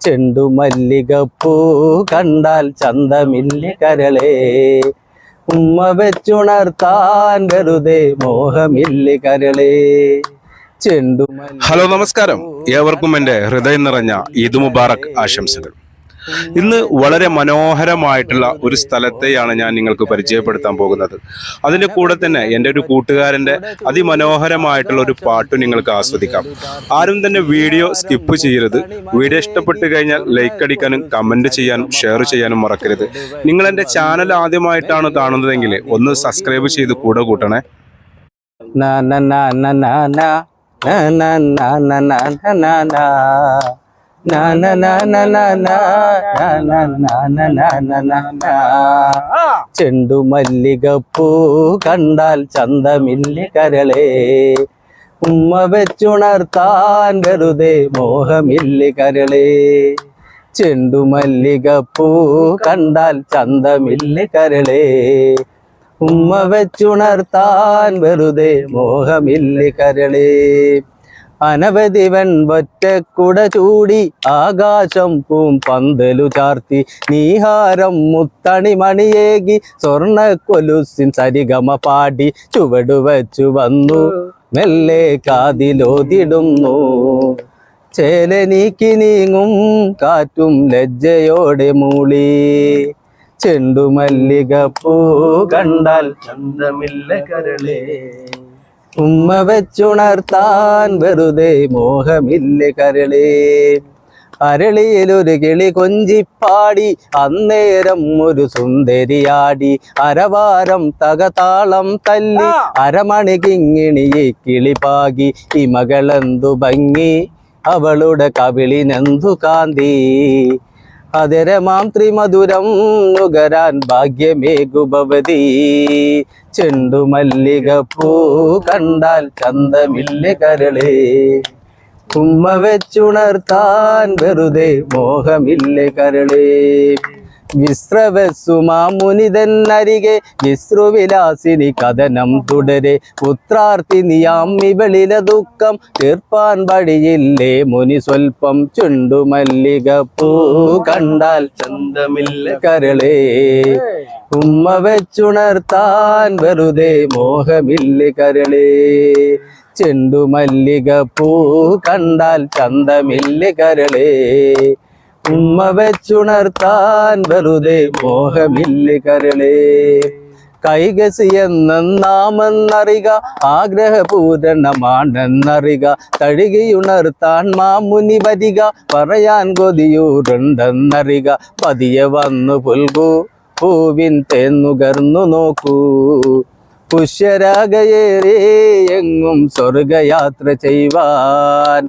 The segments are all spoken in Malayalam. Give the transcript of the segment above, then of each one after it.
ചെണ്ടു മല്ലികപ്പൂ കണ്ടാൽ ചന്തമില്ല കരളേ. ഉമ്മ വെച്ചുണർത്താൻ വെറുതെ മോഹമില്ല കരളേ. ചെണ്ടു ഹലോ നമസ്കാരം. ഏവർക്കും എന്റെ ഹൃദയം നിറഞ്ഞ ഈദ് മുബാറക് ആശംസകൾ. ഇന്ന് വളരെ മനോഹരമായിട്ടുള്ള ഒരു സ്ഥലത്തെയാണ് ഞാൻ നിങ്ങൾക്ക് പരിചയപ്പെടുത്താൻ പോകുന്നത് അതിന്റെ കൂടെ തന്നെ എന്റെ ഒരു കൂട്ടുകാരന്റെ അതിമനോഹരമായിട്ടുള്ള ഒരു പാട്ട് നിങ്ങൾക്ക് ആസ്വദിക്കാം ആരും തന്നെ വീഡിയോ സ്കിപ്പ് ചെയ്യരുത് വീഡിയോ ഇഷ്ടപ്പെട്ട് കഴിഞ്ഞാൽ ലൈക്ക് അടിക്കാനും കമന്റ് ചെയ്യാനും ഷെയർ ചെയ്യാനും മറക്കരുത് നിങ്ങൾ എന്റെ ചാനൽ ആദ്യമായിട്ടാണ് കാണുന്നതെങ്കിൽ ഒന്ന് സബ്സ്ക്രൈബ് ചെയ്ത് കൂടെ കൂട്ടണേ na na na na na na na na na na na na చెండు మల్లిగప్పు കണ്ടാൽ ചന്തമില്ലി കരളേ ഉമ്മ വെച്ചുണർത്താൻ വെറുതെ മോഹമില്ലി കരളേ ചെണ്ടു മല്ലികപ്പൂ കണ്ടാൽ ചന്തമില്ലി കരളേ ഉമ്മ വെച്ചുണർത്താൻ വെറുതെ മോഹമില്ലി കരളേ അനവധി വെൺവറ്റക്കുട ചൂടി ആകാശം പൂം പന്തലു ചാർത്തി നീഹാരം മുത്തണി മണിയേകി സ്വർണ കൊലുസിൻ സരിഗമ പാടി ചുവടു വച്ചു വന്നു. മെല്ലെ കാതിലോതിടുന്നു. ചേല നീക്കി നീങ്ങും കാറ്റും ലജ്ജയോടെ മൂളി. ചെണ്ടുമല്ലികപ്പൂ കണ്ടാൽ ചന്തമില്ല കരളേ. ഉമ്മ വെച്ചുണർത്താൻ വെറുതെ മോഹമില്ല കരളേ. അരളിയിലൊരു കിളി കൊഞ്ചിപ്പാടി അന്നേരം ഒരു സുന്ദരിയാടി. അരവാരം തകതാളം തല്ലി അരമണി കിങ്ങിണിയെ കിളിപ്പാകി ഈ മകളെന്തു ഭംഗി അവളുടെ കവിളിനെന്തു കാന്തി. അതരമാം ത്രിമധുരം നുകരാൻ ഭാഗ്യമേകുഭവതി. ചെണ്ടുമല്ലികപ്പൂ കണ്ടാൽ ചന്തമില്ല കരളേ. ഉമ്മ വെച്ചുണർത്താൻ വെറുതെ മോഹമില്ല കരളേ. വിശ്രവസുമാമുനിതന്നരികെ വിശ്രുവിലാസിനി കഥനം തുടരെ. പുത്രാർത്ഥി നിയാം ഇവളിലെ ദുഃഖം തീർപ്പാൻ വഴിയില്ലേ. മുനി സ്വൽപ്പം ചുണ്ടുമല്ലികപ്പൂ കണ്ടാൽ ചന്തമില്ല കരളേ. ഉമ്മ വെച്ചുണർത്താൻ വെറുതെ മോഹമില്ല കരളേ. ചെണ്ടുമല്ലികപ്പൂ കണ്ടാൽ ചന്തമില്ല കരളേ. ഉമ്മ വെച്ചുണർത്താൻ വെറുതെ മോഹമില്ല കരളേ. കൈകസി എന്നാമെന്നറിക ആഗ്രഹപൂരണമാണെന്നറിക തഴുകിയുണർത്താൻ മാമുനി വരിക പറയാൻ കൊതിയൂരുണ്ടെന്നറിക പതിയെ വന്നു പുൽകൂ പൂവിൻ തേന്നുകർന്നു നോക്കൂ. പുഷ്യരാഗയേറെ എങ്ങും സ്വർഗയാത്ര ചെയ്യുവാൻ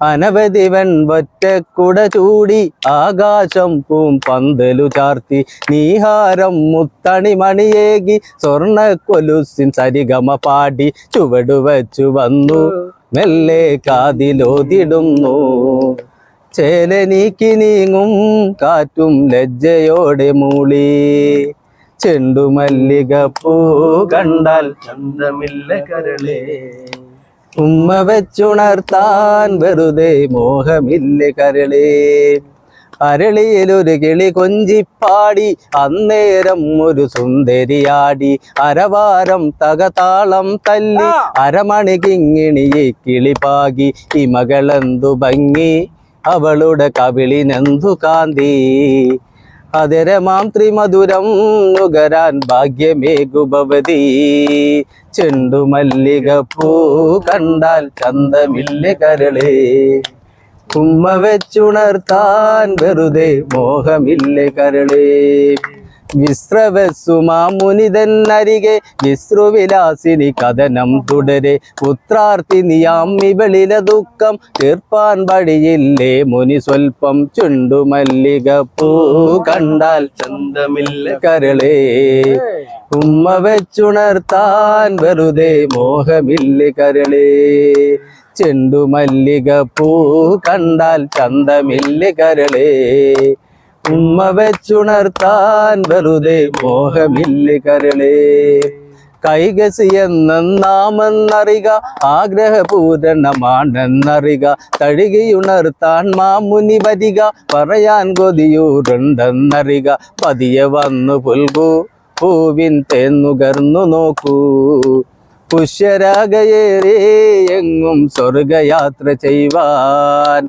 അനവധി വെൺവറ്റക്കുട ചൂടി ആകാശം പൂം പന്തലു ചാർത്തി നീഹാരം മുത്തണി മണിയേകി സ്വർണ കൊലുസിൻ സരിഗമ പാടി ചുവടു വച്ചു വന്നു. മെല്ലെ കാതിലോതിടുന്നു. ചേല നീക്കി നീങ്ങും കാറ്റും ലജ്ജയോടെ മൂളി. ചെണ്ടുമല്ലിക പൂ കണ്ടാൽ ചന്തമില്ല കരളേ. ഉമ്മ വെച്ചുണർത്താൻ വെറുതെ മോഹമില്ല കരളേ. അരളിയിലൊരു കിളി കൊഞ്ചിപ്പാടി അന്നേരം ഒരു സുന്ദരിയാടി. അരവാരം തകതാളം തല്ലി അരമണി കിങ്ങിണിയെ കിളിപ്പാകി ഈ മകളെന്തു ഭംഗി അവളുടെ കവിളിനെന്തു കാന്തി. അതരമാം ത്രിമധുരം നുകരാൻ ഭാഗ്യമേകുഭവതി. ചെണ്ടുമല്ലികപ്പൂ കണ്ടാൽ ചന്തമില്ല കരളേ. ഉമ്മ വെച്ചുണർത്താൻ വെറുതെ മോഹമില്ല കരളേ. വിശ്രവസുമാമുനിതൻ അരികെ വിശ്രുവിലാസിനി കഥനം തുടരെ. പുത്രാർത്ഥിനിയാം ഇവളില ദുഃഖം തീർപ്പാൻ വഴിയില്ലേ. മുനി സ്വൽപ്പം ചുണ്ടുമല്ലിക പൂ കണ്ടാൽ ചന്തമില്ല കരളേ. ഉമ്മ വെച്ചുണർത്താൻ വെറുതെ മോഹമില്ല കരളേ. ചെണ്ടുമല്ലിക പൂ കണ്ടാൽ ചന്തമില്ല കരളേ. ഉമ്മ വെച്ചുണർത്താൻ വെറുതെ മോഹമില്ല കരളേ. കൈകസി എന്ന നാമെന്നറിക ആഗ്രഹപൂരണമാണെന്നറിക തഴുകിയുണർത്താൻ മാമുനി വരിക പറയാൻ കൊതിയൂരുണ്ടെന്നറിക പതിയെ വന്നു പുൽകൂ പൂവിൻ തേന്നുകർന്നു നോക്കൂ. പുഷ്യരാഗയേറെ എങ്ങും സ്വർഗയാത്ര ചെയ്യുവാൻ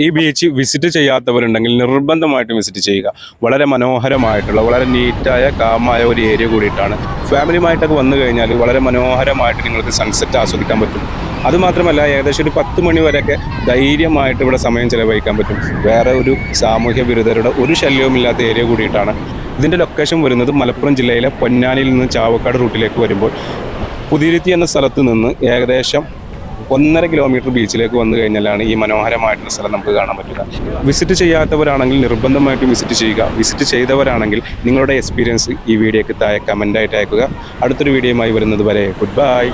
ഈ ബീച്ച് വിസിറ്റ് ചെയ്യാത്തവരുണ്ടെങ്കിൽ നിർബന്ധമായിട്ടും വിസിറ്റ് ചെയ്യുക. വളരെ മനോഹരമായിട്ടുള്ള വളരെ നീറ്റായ കാമായ ഒരു ഏരിയ കൂടിയിട്ടാണ്. ഫാമിലിയുമായിട്ടൊക്കെ വന്നു കഴിഞ്ഞാൽ വളരെ മനോഹരമായിട്ട് നിങ്ങൾക്ക് സൺസെറ്റ് ആസ്വദിക്കാൻ പറ്റും. അതുമാത്രമല്ല ഏകദേശം ഒരു പത്ത് മണി വരെയൊക്കെ ധൈര്യമായിട്ട് ഇവിടെ സമയം ചിലവഴിക്കാൻ പറ്റും. വേറെ ഒരു സാമൂഹ്യ വിരുദ്ധരുടെ ഒരു ശല്യവുമില്ലാത്ത ഏരിയ കൂടിയിട്ടാണ്. ഇതിന്റെ ലൊക്കേഷൻ വരുന്നത് മലപ്പുറം ജില്ലയിലെ പൊന്നാനിയിൽ നിന്ന് ചാവക്കാട് റൂട്ടിലേക്ക് വരുമ്പോൾ. പുതിരുത്തി എന്ന സ്ഥലത്ത് നിന്ന് ഏകദേശം ഒന്നര കിലോമീറ്റർ ബീച്ചിലേക്ക് വന്നു കഴിഞ്ഞാലാണ് ഈ മനോഹരമായിട്ടുള്ള സ്ഥലം നമുക്ക് കാണാൻ പറ്റുക. വിസിറ്റ് ചെയ്യാത്തവരാണെങ്കിൽ നിർബന്ധമായിട്ടും വിസിറ്റ് ചെയ്യുക. വിസിറ്റ് ചെയ്തവരാണെങ്കിൽ നിങ്ങളുടെ എക്സ്പീരിയൻസ് ഈ വീഡിയോക്ക് താഴെ കമന്റായിട്ട് അയക്കുക. അടുത്തൊരു വീഡിയോയുമായി വരുന്നത് വരെ ഗുഡ് ബൈ